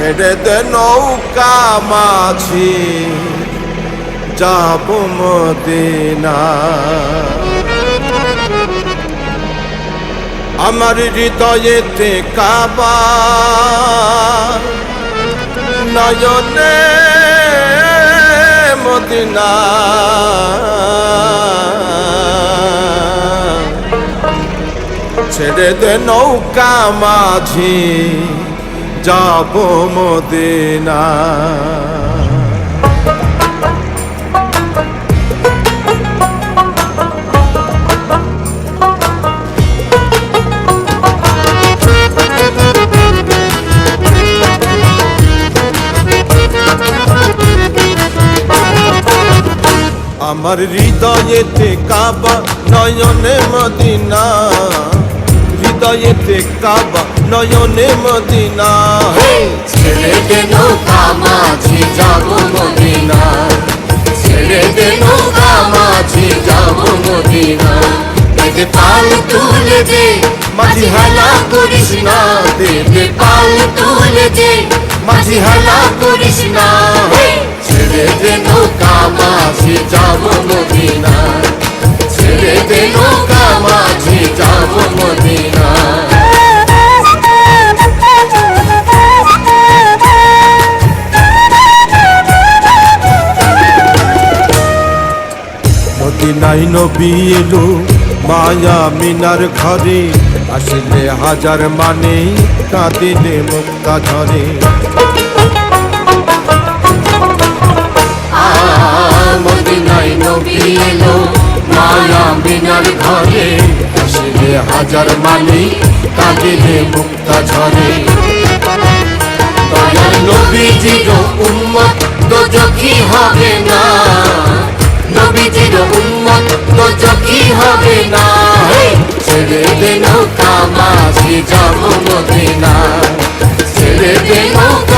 ছেড়ে দে নৌকা মাঝি, যাব মদিনা। আমার হৃদয়েতে কাবা নয়নে মদিনা। ছেড়ে দে নৌকা মাঝি যাব মদিনা। আমার হৃদয়েতে কাবা নয়নে মদিনা। হৃদয়েতে কাবা নয়নে মদিনা। ছেড়ে দে নৌকা মাঝি যাব মদিনা। ছেড়ে দে নৌকা মাঝি যাব মদিনা। দে পাল তুলে দে মাঝি হেলা করিস না। দে দে পাল তুলে দে মাঝি হেলা করিস না। ছেড়ে দে নৌকা মদিনাই নবী এলো, মায়া মিনার ঘরে। আসলে হাজার মানে কাঁদিলে মুক্তা ঝরে। হাজার মানি কাঁদিলে মুক্তা ঝরে। দয়াল নবীজির উম্মত দোজখী হবে না। নবীজির উম্মত কি হবে না। ছেড়ে দে নৌকা মাঝি যাব মদিনা ছেড়ে দে নৌকা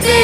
day.